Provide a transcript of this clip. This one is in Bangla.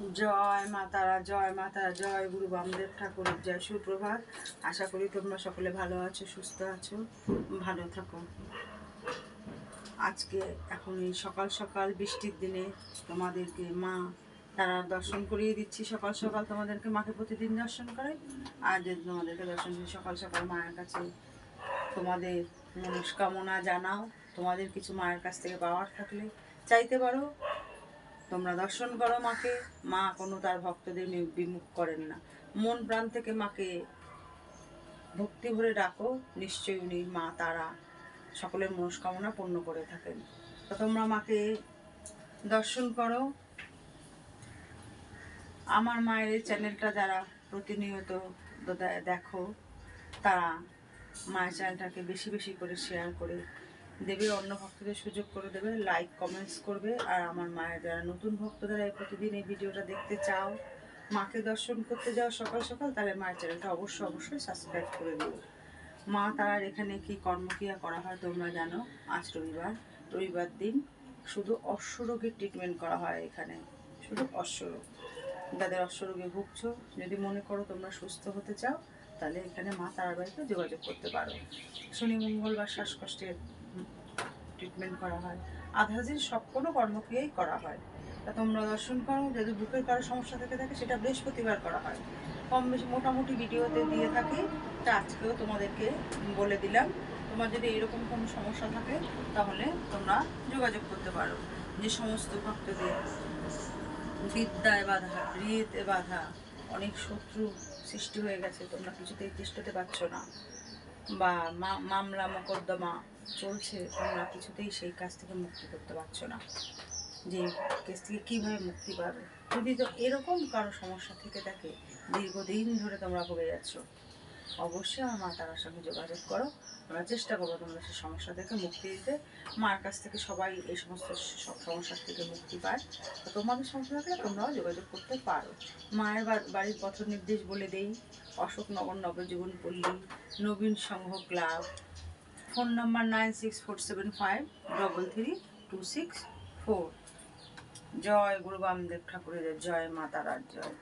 জয় মা তারা, জয় মা তারা, জয় গুরু বামদেব ঠাকুরের জয় সুপ্রভাত। আশা করি তোমরা সকলে ভালো আছো, সুস্থ আছো, ভালো থাকো। আজকে এখন এই সকাল সকাল বৃষ্টির দিনে তোমাদেরকে মা তারা দর্শন করিয়ে দিচ্ছি। সকাল সকাল তোমাদেরকে মাকে প্রতিদিন দর্শন করে আর যদি তোমাদেরকে দর্শন করি, সকাল সকাল মায়ের কাছে তোমাদের মনস্কামনা জানাও। তোমাদের কিছু মায়ের কাছ থেকে পাওয়ার থাকলে চাইতে পারো। তোমরা দর্শন করো মাকে। মা কোনো তার ভক্তদের বিমুখ করেন না। মন প্রাণ থেকে মাকে ভক্তি ভরে ডাকো। নিশ্চয়ই উনি মা, তারা সকলের মনস্কামনা পূর্ণ করে থাকেন। তো তোমরা মাকে দর্শন করো। আমার মায়ের চ্যানেলটা যারা প্রতিনিয়ত দেখো, তারা মায়ের চ্যানেলটাকে বেশি বেশি করে শেয়ার করে দেবে, অন্য ভক্তদের সুযোগ করে দেবে লাইক কমেন্টস করবে। আর আমার মায়ের যারা নতুন ভক্তরা এই প্রতিদিন এই ভিডিওটা দেখতে চাও, মাকে দর্শন করতে যাও সকাল সকাল, তাহলে মায়ের চ্যানেলটা অবশ্যই অবশ্যই সাবস্ক্রাইব করে দিও। মা তার এখানে কি কর্মক্রিয়া করা হয় তোমরা জানো? আজ রবিবার রবিবার দিন শুধু অশ্বরোগের ট্রিটমেন্ট করা হয় এখানে, শুধু অশ্বরোগ। যাদের অশ্বরোগে ভুগছ, যদি মনে করো তোমরা সুস্থ হতে চাও, তাহলে এখানে মা তারার বাড়িতে যোগাযোগ করতে পারো। শনি মঙ্গলবার শ্বাসকষ্টের ট্রিটমেন্ট করা হয়। আধাজির সব কোনো কর্মক্রিয়াই করা হয়। তা তোমরা দর্শন করো, যদি বুকের কারও সমস্যা থেকে থাকে, সেটা বৃহস্পতিবার করা হয়। কম বেশি মোটামুটি ভিডিওতে দিয়ে থাকি, তা আজকেও তোমাদেরকে বলে দিলাম। তোমার যদি এরকম কোনো সমস্যা থাকে, তাহলে তোমরা যোগাযোগ করতে পারো। যে সমস্ত ভক্তদের বিদ্যায় বাধা হৃদে বাধা, অনেক শত্রু সৃষ্টি হয়ে গেছে, তোমরা কিছুতেই তিষ্ঠতে পারছ না। বা মামলা মোকদ্দমা চলছে, তোমরা কিছুতেই সেই কাজ থেকে মুক্তি করতে পারছ না। যে কেস থেকে কীভাবে মুক্তি পাবে? যদি তো এরকম কারও সমস্যা থেকে থাকে, দীর্ঘদিন ধরে তোমরা ভুগে যাচ্ছ। অবশ্যই আমার মা তারার সঙ্গে যোগাযোগ করো। আমরা চেষ্টা করব তোমরা সেই সমস্যা থেকে মুক্তি দিতে। মার কাছ থেকে সবাই এই সমস্ত সব সমস্যার থেকে মুক্তি পায়। তো তোমাদের সমস্যা থাকলে তোমরাও যোগাযোগ করতে পারো। মায়ের বাড়ির পথ নির্দেশ বলে দেই। Ashoknagar Nabajiban Palli, Nabin Sangha club. Phone number nine six four seven five double three two six four. জয় গুরু বামদেব ঠাকুরের জয় মা তারার জয়।